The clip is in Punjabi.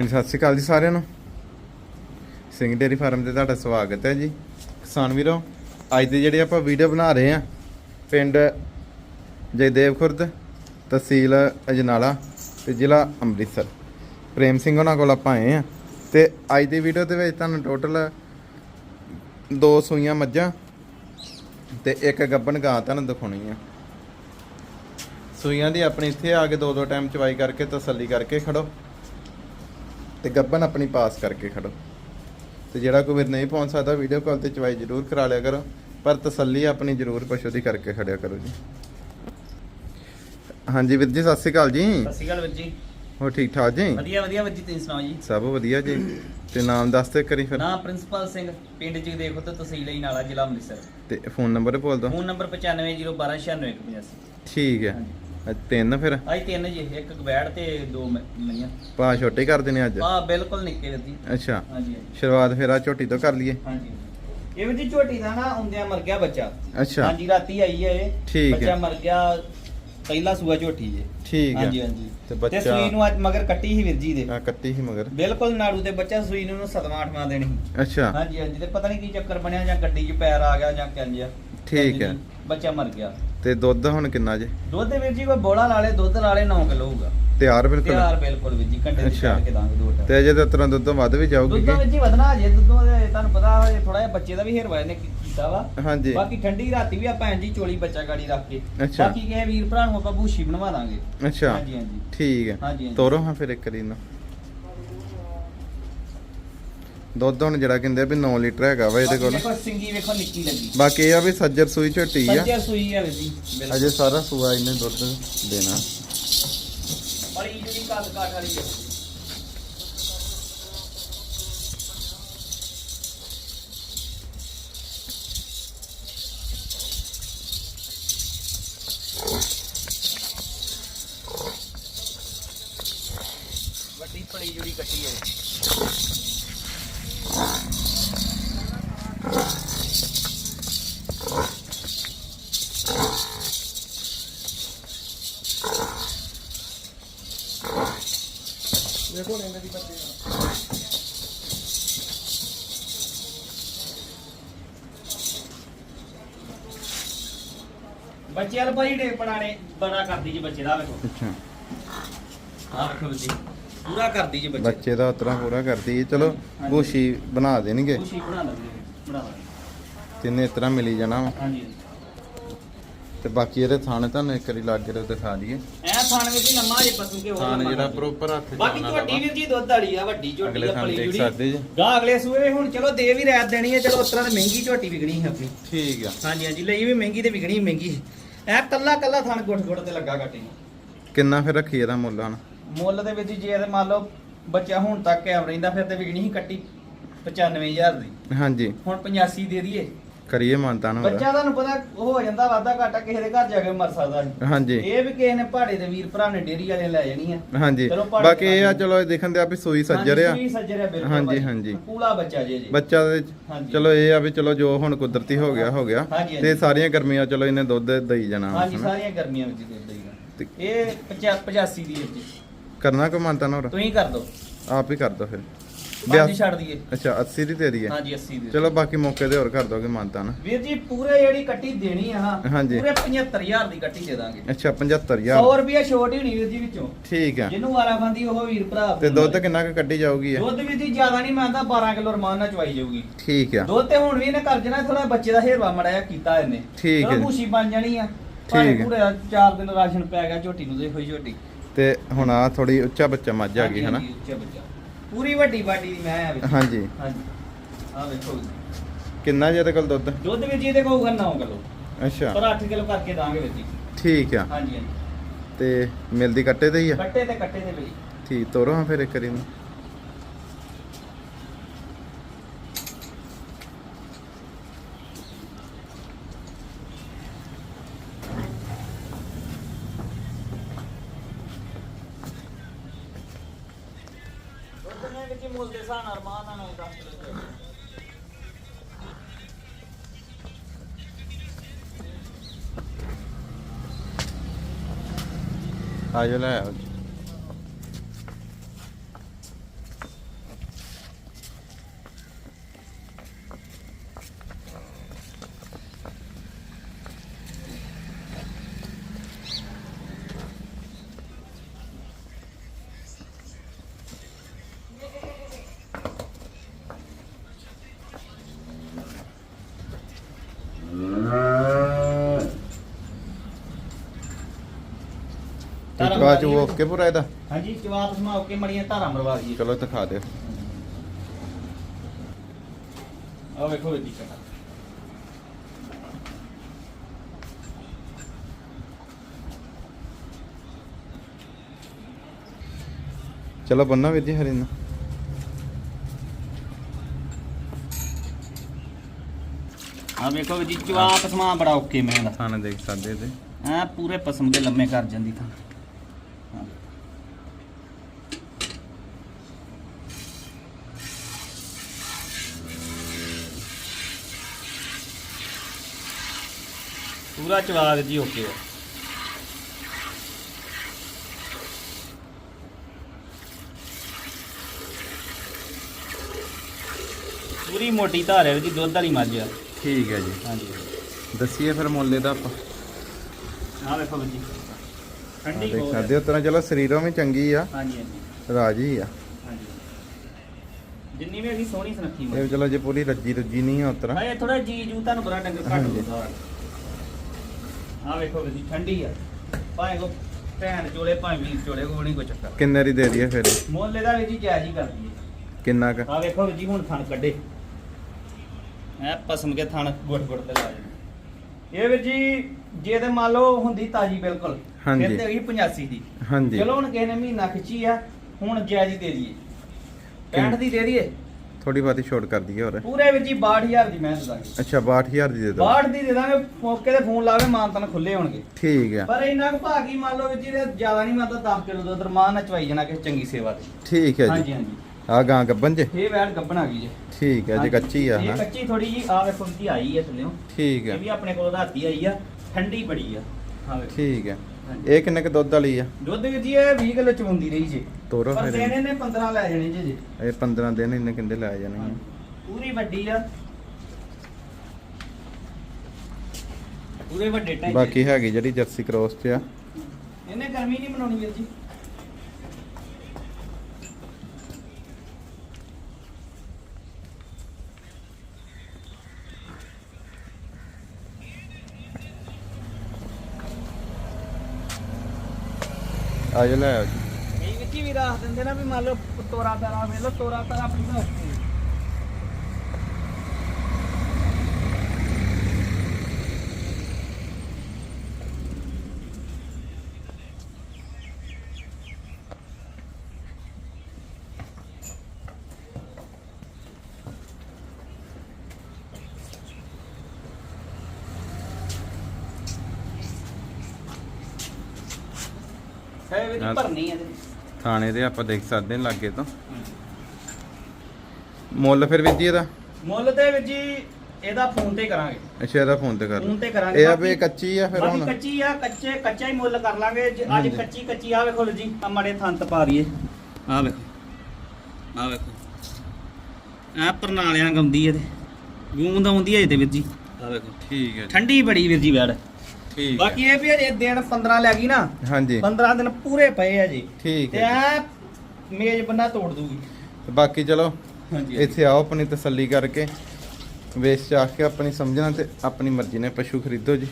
ਹਾਂਜੀ, ਸਤਿ ਸ਼੍ਰੀ ਅਕਾਲ ਜੀ ਸਾਰਿਆਂ ਨੂੰ। ਸਿੰਘ ਡੇਰੀ ਫਾਰਮ ਤੇ ਤੁਹਾਡਾ ਸਵਾਗਤ ਹੈ ਜੀ। ਕਿਸਾਨ ਵੀਰੋ, ਅੱਜ ਦੀ ਜਿਹੜੀ ਆਪਾਂ ਵੀਡੀਓ ਬਣਾ ਰਹੇ ਆ ਪਿੰਡ ਜੈਦੇਵ ਖੁਰਦ, ਤਹਿਸੀਲ ਅਜਨਾਲਾ ਤੇ ਜ਼ਿਲ੍ਹਾ ਅੰਮ੍ਰਿਤਸਰ। ਪ੍ਰੇਮ ਸਿੰਘ ਉਹਨਾਂ ਕੋਲ ਆਪਾਂ ਆਏ ਆ ਤੇ ਅੱਜ ਦੀ ਵੀਡੀਓ ਦੇ ਵਿੱਚ ਤੁਹਾਨੂੰ ਟੋਟਲ ਦੋ ਸੂਈਆਂ ਮੱਝਾਂ ਤੇ ਇੱਕ ਗੱਬਨ ਗਾਂ ਤੁਹਾਨੂੰ ਦਿਖਾਉਣੀ ਆ ਸੂਈਆਂ ਦੀ ਆਪਣੀ ਇੱਥੇ ਆ ਕੇ ਦੋ ਦੋ ਟਾਈਮ ਚਵਾਈ ਕਰਕੇ ਤਸੱਲੀ ਕਰਕੇ ਖੜੋ। ਤੇ ਗੱਬਨ ਆਪਣੀ ਪਾਸ ਕਰਕੇ ਖੜੋ। ਤੇ ਜਿਹੜਾ ਕੋਈ ਵੀਰ ਨਹੀਂ ਪਹੁੰਚ ਸਕਦਾ ਵੀਡੀਓ ਕਾਲ ਤੇ ਚਵਾਈ ਜ਼ਰੂਰ ਕਰਾ ਲਿਆ ਕਰੋ। ਪਰ ਤਸੱਲੀ ਆਪਣੀ ਜ਼ਰੂਰ ਪਸ਼ੂ ਦੀ ਕਰਕੇ ਖੜਿਆ ਕਰੋ ਜੀ। ਹਾਂਜੀ ਵੀਰ ਜੀ ਸਤਿ ਸ਼੍ਰੀ ਅਕਾਲ ਜੀ। ਸਤਿ ਸ਼੍ਰੀ ਅਕਾਲ ਵੀਰ ਜੀ। ਹੋ ਠੀਕ ਠਾਕ ਜੀ? ਵਧੀਆ ਵਧੀਆ ਵੀਰ ਜੀ ਤੁਸੀਂ ਸੁਣਾਓ ਜੀ? ਸਭ ਵਧੀਆ ਜੀ। ਤੇ ਨਾਮ ਦੱਸ ਤੇ ਕਰੀ ਫਿਰ। ਨਾਮ ਪ੍ਰਿੰਸੀਪਲ ਸਿੰਘ ਪਿੰਡ ਜੀ ਦੇਖੋ ਤਾਂ ਤਹਿਸੀਲ ਹੀ ਨਾਲਾ ਜ਼ਿਲ੍ਹਾ ਅੰਮ੍ਰਿਤਸਰ। ਤੇ ਫੋਨ ਨੰਬਰ ਬੋਲ ਦੋ ਫੋਨ ਨੰਬਰ 9501296185 ਠੀਕ ਹੈ। ਅੱਜ ਤਿੰਨ ਫਿਰ? ਅੱਜ ਤਿੰਨ ਜੀ ਇੱਕ ਕਬੈੜ ਤੇ ਦੋ ਮਈਆਂ। ਪਾ ਛੋਟੇ ਕਰ ਦੇਣੇ ਅੱਜ? ਆ ਬਿਲਕੁਲ ਨਿੱਕੇ ਜੀ। ਅੱਛਾ। ਹਾਂਜੀ ਸ਼ੁਰੂਆਤ ਫਿਰ ਆ ਝੋਟੀ ਤੋਂ ਕਰ ਲਈਏ। ਹਾਂਜੀ ਇਹ ਵੀਰ ਜੀ ਝੋਟੀ ਦਾ ਨਾ ਆਉਂਦਿਆਂ ਮਰ ਗਿਆ ਬੱਚਾ। ਅੱਛਾ। ਹਾਂਜੀ ਰਾਤੀ ਆਈ ਹੈ ਇਹ। ਠੀਕ ਹੈ। ਬੱਚਾ ਮਰ ਗਿਆ ਪਹਿਲਾ ਸੂਆ ਝੋਟੀ ਜੇ। ਠੀਕ ਹੈ। ਹਾਂਜੀ ਹਾਂਜੀ। ਤੇ ਬੱਚਾ ਸੂਈ ਨੂੰ ਅੱਜ ਮਗਰ ਕੱਟੀ ਸੀ ਵੀਰ ਜੀ ਦੇ। ਆ ਕੱਟੀ ਸੀ ਮਗਰ। ਬਿਲਕੁਲ ਨਾੜੂ ਤੇ ਬੱਚਾ ਸੂਈ ਨੂੰ ਸਤਵਾਂ ਅੱਠਵਾਂ ਦੇਣੀ ਸੀ। ਅੱਛਾ। ਹਾਂਜੀ ਹਾਂਜੀ। ਤੇ ਪਤਾ ਨਹੀਂ ਕੀ ਚੱਕਰ ਬਣਿਆ ਜਾਂ ਗੱਡੀ 'ਚ ਪੈਰ ਆ ਗਿਆ ਜਾਂ ਕਿੰਜ ਆ। ਠੀਕ ਹੈ। ਬੱਚਾ ਮਰ ਗਿਆ। ਤੇ ਦੁੱਧ ਹੁਣ ਕਿੰਨਾ ਜੇ? ਦੁੱਧ ਦੇ ਵੀਰ ਜੀ ਕੋਈ ਬੋਲਾ ਲਾਲੇ ਦੁੱਧ ਲਾਲੇ 9 ਕਿਲੋ ਹੋਊਗਾ। ਤਿਆਰ ਬਿਲਕੁਲ? ਤਿਆਰ ਬਿਲਕੁਲ ਵੀਰ ਜੀ ਘੰਟੇ ਦੀ ਅੱਛਾ। ਛੱਡ ਕੇ ਦਾਂਗੇ ਦੋ ਟਾਈਮ। ਤੇ ਅਜੇ ਤਾਂ ਤਰ੍ਹਾਂ ਦੁੱਧ ਵੱਧ ਵੀ ਜਾਊਗੀ ਦੁੱਧੋਂ ਵਿੱਚ ਹੀ ਵਧਣਾ ਜੇ ਦੁੱਧੋਂ ਤੁਹਾਨੂੰ ਪਤਾ ਹੋਏ ਥੋੜਾ ਜਿਹਾ ਬੱਚੇ ਦਾ ਵੀ ਹੇਰਵਾ ਨੇ ਕੀਤਾ ਵਾ। ਹਾਂਜੀ। ਬਾਕੀ ਠੰਡੀ ਰਾਤੀ ਵੀ ਆਪਾਂ ਇੰਜੀ ਚੋਲੀ ਬੱਚਾ ਗਾੜੀ ਰੱਖ ਕੇ। ਬਾਕੀ ਕਿਸੇ ਵੀਰ ਭਰਾ ਨੂੰ ਆਪਾਂ ਭੂਸ਼ੀ ਬਣਵਾ ਦਾਂਗੇ। ਅੱਛਾ। ਹਾਂਜੀ ਹਾਂਜੀ। ਠੀਕ ਹੈ। ਤੋਰੋ ਹਾਂ ਫਿਰ ਇੱਕ ਵਾਰੀ ਨਾ ਦੁੱਧ ਹੁਣ ਜਿਹੜਾ ਕਹਿੰਦੇ ਵੀ 9 ਲੀਟਰ ਹੈਗਾ ਵਾ ਇਹਦੇ ਕੋਲ। ਦੇਖੋ ਸਿੰਗੀ ਵੇਖੋ ਨਿੱਕੀ ਲੱਗੀ। ਬਾਕੀ ਇਹ ਆ ਵੀ ਸੱਜਰ ਸੂਈ ਝੋਟੀ ਆ। ਸੱਜਰ ਸੂਈ ਆ ਜੀ ਅਜੇ ਸਾਰਾ ਸੂਆ ਇਹਨੇ ਦੁੱਧ ਦੇਣਾ। ਬੜੀ ਜਿਹੜੀ ਕੱਦ ਕਾਠ ਵਾਲੀ ਹੈ ਵੱਡੀ ਪੜੀ ਜੁੜੀ ਕੱਟੀ ਹੈ ਬੱਚੇ ਵਾਲ ਭਾਈ ਡੇ ਬਣਾਣੇ ਬੜਾ ਕਰਦੀ ਜੀ ਬੱਚੇ ਦਾ ਵੇਖੋ। ਅੱਛਾ। ਆਹ ਵੇਖੋ ਜੀ ਪੂਰਾ ਕਰਦੀ ਜੀ ਬੱਚੇ। ਬੱਚੇ ਦਾ ਉਤਰਾ ਪੂਰਾ ਕਰਦੀ ਹੈ ਚਲੋ ਹਾਂਜੀ। ਬੂਸ਼ੀ ਬਣਾ ਦੇਣਗੇ। ਖੁਸ਼ੀ ਬਣਾ ਲੈਂਦੇ ਬਣਾ ਤਿੰਨੇ ਇਸ ਤਰ੍ਹਾਂ ਮਿਲੀ ਜਾਣਾ ਵਾ। ਹਾਂਜੀ। ਤੇ ਬਾਕੀ ਇਹਦੇ ਥਾਣੇ ਤੁਹਾਨੂੰ ਇੱਕ ਵਾਰੀ ਲੱਗ ਕੇ ਦਿਖਾ ਦਈਏ ਐ ਥਾਣ ਵਿੱਚ ਲੰਮਾ ਜੇ ਪਸ਼ੂ ਕੇ ਹੋਰ ਥਾਣ ਲੰਮਾ ਜਿਹੜਾ ਕਰ। ਪ੍ਰੋਪਰ ਹੱਥ ਬਾਕੀ ਝੋਟੀ ਵੀਰ ਜੀ ਦੁੱਧ ਵਾਲੀ ਆ ਵੱਡੀ ਝੋਟੀ ਅਗਲੇ ਆ ਥਾਂ ਪਲੀ ਦੇਖ ਜੁੜੀ। ਸਕਦੇ ਜੀ। ਗਾ ਅਗਲੇ ਸੂਏ ਹੁਣ ਚਲੋ ਦੇ ਵੀ ਰਾਤ ਦੇਣੀ ਹੈ ਚਲੋ ਉਸ ਤਰ੍ਹਾਂ ਤੇ ਮਹਿੰਗੀ ਝੋਟੀ ਵਿਕਣੀ ਹੈ ਆਪਣੀ। ਠੀਕ ਆ। ਹਾਂਜੀ ਹਾਂਜੀ ਲਈ ਵੀ ਮਹਿੰਗੀ ਤੇ ਵਿਕਣੀ ਮਹਿੰਗੀ। ਐ ਕੱਲਾ ਕੱਲਾ ਥਣ ਗੁੱਟ ਗੁੱਟ ਤੇ ਲੱਗਾ ਕੱਟੀ ਕਿੰਨਾ ਫਿਰ ਰੱਖੀ ਇਹਦਾ ਮੁੱਲ ਹੁਣ? ਮੁੱਲ ਦੇ ਵਿੱਚ ਜੇ ਤੇ ਮੰਨ ਲਓ ਬੱਚਾ ਹੁਣ ਤੱਕ ਐਵ ਰਹਿੰਦਾ ਫਿਰ ਤੇ ਵਿਕਣੀ ਸੀ ਕੱਟੀ 95000 ਦੀ। ਹਾਂਜੀ। ਹੁਣ 85 ਦੇ ਦਈਏ। ਕਰੀਏ ਮਾਨਤਾ ਨੂੰ ਬੱਚਾ ਤੁਹਾਨੂੰ ਪਤਾ ਉਹ ਹੋ ਜਾਂਦਾ ਵਾਧਾ ਘਾਟਾ ਕਿਸੇ ਦੇ ਘਰ ਜਾ ਕੇ ਮਰ ਸਕਦਾ ਹੈ ਹਾਂਜੀ। ਇਹ ਵੀ ਕਿਸੇ ਨੇ ਪਹਾੜੇ ਦੇ ਵੀਰ ਭਰਾ ਨੇ ਡੇਰੀ ਵਾਲੇ ਲੈ ਜਾਣੀ ਆ ਹਾਂਜੀ ਬਾਕੀ ਇਹ ਆ ਚਲੋ ਇਹ ਦੇਖਣ ਦੇ ਆ ਵੀ ਸੂਈ ਸੱਜਰ ਆ। ਹਾਂਜੀ, ਹਾਂਜੀ। ਪੂਲਾ ਬੱਚਾ ਜੇ ਜੀ। ਬੱਚਾ ਦੇ। ਚਲੋ ਇਹ ਆ ਵੀ ਚਲੋ ਜੋ ਹੁਣ ਕੁਦਰਤੀ ਹੋ ਗਿਆ ਹੋ ਗਿਆ। ਤੇ। ਸਾਰੀਆਂ ਗਰਮੀਆਂ ਚਲੋ ਇਹਨੇ ਦੁੱਧ ਦਈ ਜਾਣਾ ਹਾਂਜੀ। ਸਾਰੀਆਂ ਗਰਮੀਆਂ ਵਿੱਚ ਦੁੱਧ ਦੇਈਗਾ ਤੇ ਇਹ 85 ਦੀ ਵਿੱਚ ਕਰਨਾ ਕੋ ਮਾਨਤਾ ਨਾ ਹੋਰ? ਤੁਸੀਂ ਕਰ ਦੋ। ਆਪ ਹੀ ਕਰ ਦੋ ਫਿਰ। ਪੰਜ ਬਿਆਸ- ਛੱਡ ਦਈਏ। ਅੱਛਾ 80 ਦੀ ਦੇ ਦਈਏ। ਹਾਂਜੀ 80 ਦੀ ਚਲੋ ਬਾਕੀ ਮੌਕੇ ਤੇ ਹੋਰ ਕਰ ਦੋਗੇ ਮਾਨਤਾ ਨਾ। ਵੀਰ ਜੀ ਪੂਰੇ ਜਿਹੜੀ ਕੱਟੀ ਦੇਣੀ ਆ ਹਾਂਜੀ। ਪੂਰੇ 75000 ਦੀ ਕੱਟੀ ਦੇ ਦਾਂਗੇ। ਅੱਛਾ 75000 100 ਰੁਪਿਆ ਛੋਟ ਹੀ ਹੋਣੀ ਵੀਰ ਜੀ ਵਿੱਚੋਂ। ਠੀਕ ਆ। ਜਿਹਨੂੰ ਵਾਰਾ ਖਾਂਦੀ ਉਹ ਵੀਰ ਭਰਾ ਤੇ ਦੁੱਧ ਕਿੰਨਾ ਕੁ ਕੱਢੀ ਜਾਊਗੀ ਇਹ? ਦੁੱਧ ਵੀ ਜੀ ਜ਼ਿਆਦਾ ਨਹੀਂ ਮੰਨਦਾ 12 ਕਿਲੋ ਰਮਾਨ ਨਾਲ ਚਵਾਈ ਜਾਊਗੀ। ਠੀਕ ਆ। ਦੁੱਧ ਤੇ ਹੁਣ ਵੀ ਇਹਨੇ ਕਰ ਜਣਾ ਥੋੜਾ ਬੱਚੇ ਦਾ ਹੇਰਵਾ ਮੜਾਇਆ ਕੀਤਾ ਇਹਨੇ। ਠੀਕ ਹੈ ਚਲੋ ਜੀ। ਭੂਸ਼ੀ ਬਣ ਜਾਣੀ ਆ। ਠੀਕ ਭਾਵੇਂ ਹੈ। ਪੂਰੇ 4 ਦਿਨ ਰਾਸ਼ਨ ਪੈ ਗਿਆ ਝੋਟੀ ਨੂੰ ਦੇਖੋ ਜੀ ਝੋਟੀ। ਤੇ ਹੁਣ ਆ ਥੋੜੀ ਉੱਚਾ ਬੱਚਾ ਮੱਝ ਆ ਗਈ ਹਾਂਜੀ, ਹਨਾ? ਹਾਂਜੀ, ਉੱਚਾ ਬੱਚਾ। ਪੂਰੀ ਵੱਡੀ ਬਾਡੀ ਦੀ ਮੈਂ ਆ ਵਿੱਚ ਹਾਂਜੀ। ਹਾਂਜੀ। ਆ ਵੇਖੋ ਜੀ। ਕਿੰਨਾ ਜਿਹਦੇ ਕੋਲ ਦੁੱਧ? ਦੁੱਧ ਵਿੱਚ ਇਹਦੇ ਕੋਲ ਹੋਊਗਾ 9 ਕਿਲੋ। ਅੱਛਾ। ਪਰ 8 ਕਿਲੋ ਕਰਕੇ ਦਾਂਗੇ ਵਿੱਚ ਜੀ। ਠੀਕ ਆ। ਹਾਂਜੀ ਹਾਂਜੀ। ਤੇ ਮਿਲਦੀ ਕੱਟੇ ਤੇ ਹੀ ਆ? ਕੱਟੇ ਤੇ ਕੱਟੇ ਤੇ ਬਈ ਠੀਕ ਤੋਰੋ ਹਾਂ ਫਿਰ ਇੱਕ ਵਾਰੀ ਨੂੰ ਦੁੱਧ ਨੇ ਵਿੱਚ ਹੀ ਮੁੱਲ ਦੇ ਹਿਸਾਬ ਨਾਲ ਰਮਾਨ ਨਾਲ 10 ਕਿਲੋ ਦੇ ਦਿਓ। ਆ ਜਾ ਲੈ ਆਓ ਜੀ। ਬਾਅਦ ਚ ਉਹ ਓਕੇ ਪੂਰਾ ਇਹਦਾ ਹਾਂਜੀ ਜਵਾਬ ਸਮਾ ਓਕੇ ਮੜੀਆਂ ਧਾਰਾਂ ਮਰਵਾ ਦਈਏ। ਚਲੋ ਦਿਖਾ ਦਿਓ। ਆ ਵੇਖੋ ਜੀ ਕਟਾ ਚਲੋ ਬੰਨਾ ਵੀਰ ਜੀ ਹਰੀ ਨੂੰ। ਆ ਵੇਖੋ ਵੀਰ ਜੀ ਜਵਾਬ ਸਮਾ ਬੜਾ ਓਕੇ ਮੈਂ ਦਾ ਥਾਣੇ ਦੇਖ ਸਕਦੇ ਤੇ। ਆ ਪੂਰੇ ਪਸਮ ਦੇ ਲੰਮੇ ਕਰ ਜਾਂਦੀ ਥਾਂ। ਪੂਰਾ ਚਵਾਗ ਜੀ ਓਕੇ ਆ। ਪੂਰੀ ਮੋਟੀ ਧਾਰ ਹੈ ਜੀ ਦੁੱਧ ਵਾਲੀ ਮੱਝ ਆ। ਠੀਕ ਹੈ ਜੀ। ਹਾਂਜੀ। ਦੱਸੀਏ ਫਿਰ ਮੁੱਲ ਇਹਦਾ ਆਪਾਂ। ਆ ਵੇਖੋ ਜੀ ਠੰਡੀ ਦੇਖ ਬਹੁਤ ਸਕਦੇ ਹੋ ਤਰ੍ਹਾਂ ਚਲੋ ਸਰੀਰੋਂ ਵੀ ਚੰਗੀ ਆ ਹਾਂਜੀ ਹਾਂਜੀ। ਰਾਜੀ ਆ। ਹਾਂਜੀ। ਜਿੰਨੀ ਵੀ ਅਸੀਂ ਸੋਹਣੀ ਸੁਨੱਖੀ ਇਹ ਮੱਝ। ਵੀ ਚਲੋ ਜੇ ਪੂਰੀ ਰੱਜੀ ਰੁੱਜੀ ਨਹੀਂ ਆ ਉਤਰਾ ਭਾਈ ਥੋੜਾ ਜੀ ਜੂ ਤੁਹਾਨੂੰ ਬੜਾ ਡੰਗਰ ਘੱਟ ਹਾਂਜੀ। ਹੁੰਦਾ। ਆ ਵੇਖੋ ਵੀਰ ਜੀ ਠੰਡੀ ਆ। ਭਾਵੇਂ ਕੋ ਭੈਣ ਚੋਲੇ ਭਾਵੇਂ ਵੀਰ ਚੋਲੇ ਕੋ ਨਹੀਂ ਕੋਈ ਚੱਕਰ। ਕਿੰਨੇ ਦੀ ਦੇ ਦਈਏ ਫਿਰ? ਮੁੱਲ ਇਹਦਾ ਵੀਰ ਜੀ ਜਾਇਜ਼ ਹੀ ਕਰਦੀ ਕਿੰਨਾ ਕ? ਆ ਵੇਖੋ ਜੀ ਹੁਣ ਥਣ ਕੱਢੇ। ਐ ਪਸਮ ਕੇ ਥਣ ਗੁੱਟ ਗੁੱਟ ਤੇ ਲਾ ਜਾਣੇ ਇਹ ਵੀਰ ਜੀ ਜੇ ਤੇ ਮੰਨ ਲਓ ਹੁੰਦੀ ਤਾਜੀ ਬਿਲਕੁਲ ਹਾਂਜੀ। ਫਿਰ ਤੇ ਹੈਗੀ 85 ਦੀ। ਹਾਂਜੀ। ਚਲੋ ਹੁਣ ਕਿਸੇ ਨੇ ਮਹੀਨਾ ਖਿੱਚੀ ਆ ਹੁਣ ਜਾਇਜ਼ ਹੀ ਦੇ ਦਈਏ। 65 ਦੀ ਦੇ ਦਈਏ? ਥੋੜੀ ਬਾਤੀ ਛੋਟ ਕਰ ਦਈਏ ਹੋਰ। ਪੂਰੇ ਵੀਰ ਜੀ 62000 ਦੀ ਮੈਂ ਦੇ ਦਾਂਗੇ। ਅੱਛਾ 62000 ਦੀ ਦੇ ਦਿਓ। 62 ਦੀ ਦੇ ਦਾਂਗੇ ਮੌਕੇ ਤੇ ਫੋਨ ਲਾਵੇ ਮਾਨਤਨ ਖੁੱਲੇ ਹੋਣਗੇ। ਠੀਕ ਆ। ਪਰ ਇੰਨਾ ਕੁ ਭਾਗੀ ਮੰਨ ਲਓ ਵਿੱਚ ਇਹਦੇ ਜ਼ਿਆਦਾ ਨਹੀਂ ਮੰਨਦਾ 10 ਕਿਲੋ ਦੁੱਧ ਰਮਾਨ ਨਾਲ ਚਵਾਈ ਜਾਣਾ ਕਿਸੇ ਚੰਗੀ ਸੇਵਾ ਤੇ। ਠੀਕ ਹੈ ਜੀ। ਹਾਂਜੀ ਆ ਗਾਂ ਗੱਬਨ ਜੇ? ਇਹ ਵੈੜ ਗੱਬਣ ਆ ਗਈ ਜੇ। ਠੀਕ ਹੈ ਜੀ। ਕੱਚੀ ਆ ਇਹ ਕੱਚੀ ਥੋੜੀ ਜੀ ਆ ਵੇਖੋ ਜੀ ਆਈ ਹੈ ਥੱਲੇੋਂ। ਠੀਕ ਇਹ ਹੈ ਵੀ ਆਪਣੇ ਕੋਲ ਰਾਤੀ ਆਈ ਆ ਠੰਡੀ ਬੜੀ ਆ। ਹਾਂ ਵੇਖੋ। ਠੀਕ ਹੈ। ਇਹ ਕਿੰਨੇ ਕ ਦੁੱਧ ਵਾਲੀ ਆ? ਦੁੱਧ ਵੀਰ ਜੀ ਇਹ 20 ਕਿਲੋ ਚਵਾਉਂਦੀ ਰਹੀ ਜੇ। ਤੋਰੋ ਪਰ ਫਿਰ ਦੇਣੇ ਨੇ 15 ਲੈ ਜਾਣੇ ਜੇ ਜੀ ਇਹ 15 ਦਿਨ ਇਹਨੇ ਕਿੰਦੇ ਲੈ ਜਾਣੇ ਆ? ਪੂਰੀ ਵੱਡੀ ਆ। ਪੂਰੇ ਵੱਡੇ ਟਾਈ ਬਾਕੀ ਹੈਗੀ ਜਿਹੜੀ ਜਰਸੀ ਕ੍ਰੋਸ ਚ ਆ। ਇਹਨੇ ਗਰਮੀ ਨਹੀਂ ਬਣਾਉਣੀ ਵੀਰ ਜੀ। ਆ ਜਾ ਲੈ ਆਓ ਜੀ। ਹੀ ਵੀ ਰੱਖ ਦਿੰਦੇ ਨਾ ਵੀ ਮੰਨ ਲਓ ਤੋਰਾ ਤਾਰਾ ਵੇਖ ਲਓ ਤੋਰਾ ਤਾਰਾ ਆਪਣੀ ਦਾ ਹੈ ਵੀ। ਭਰਨੀ ਹੈ ਇਹਦੇ ਥਾਣੇ ਦੇ ਆਪਾਂ ਦੇਖ ਸਕਦੇ ਹਾਂ ਲਾਗੇ ਤੋਂ। ਮੁੱਲ ਫਿਰ ਵੀਰ ਜੀ ਇਹਦਾ? ਮੁੱਲ ਤੇ ਵਿੱਚ ਜੀ ਇਹਦਾ ਫੋਨ ਤੇ ਕਰਾਂਗੇ। ਅੱਛਾ ਇਹਦਾ ਫੋਨ ਤੇ ਕਰ ਫੋਨ। ਤੇ ਕਰਾਂਗੇ। ਇਹ ਆ ਵੀ ਕੱਚੀ ਆ ਫਿਰ ਹੁਣ? ਕੱਚੀ ਆ ਕੱਚੇ ਕੱਚਾ ਹੀ ਮੁੱਲ ਕਰ ਲਾਂਗੇ। ਅੱਜ। ਕੱਚੀ ਕੱਚੀ ਆ ਵੇਖੋ ਜੀ ਆ ਮੜੇ ਥੰਤ ਪਾ ਰਹੀਏ ਆ ਵੇਖੋ। ਆ ਵੇਖੋ। ਆ ਪਰਨਾਲਿਆਂ ਗੰਦੀ ਇਹਦੇ। ਗੂੰਦ ਆਉਂਦੀ ਹੈ ਇਹਦੇ ਵੀਰ ਜੀ। ਆ ਵੇਖੋ ਠੀਕ ਹੈ ਜੀ। ਠੰਡੀ ਬੜੀ ਵੀਰ ਜੀ ਵੈੜ। ਠੀਕ ਬਾਕੀ ਇਹ ਵੀ ਅਜੇ ਦਿਨ 15 ਲੈ ਗਈ ਨਾ। ਹਾਂਜੀ। 15 ਦਿਨ ਪੂਰੇ ਪਏ ਆ ਜੀ। ਠੀਕ ਤੇ ਹੈ ਆ ਮੇਜ਼ ਬੰਨਾ ਤੋੜ ਦੂਗੀ। ਤੇ ਬਾਕੀ ਚਲੋ ਹਾਂਜੀ ਇੱਥੇ ਆਓ ਆਪਣੀ ਤਸੱਲੀ ਕਰਕੇ ਵੇਚ ਚਾਖ ਕੇ ਆਪਣੀ ਸਮਝਣਾ ਤੇ ਆਪਣੀ ਮਰਜ਼ੀ ਨਾਲ ਪਸ਼ੂ ਖਰੀਦੋ ਜੀ।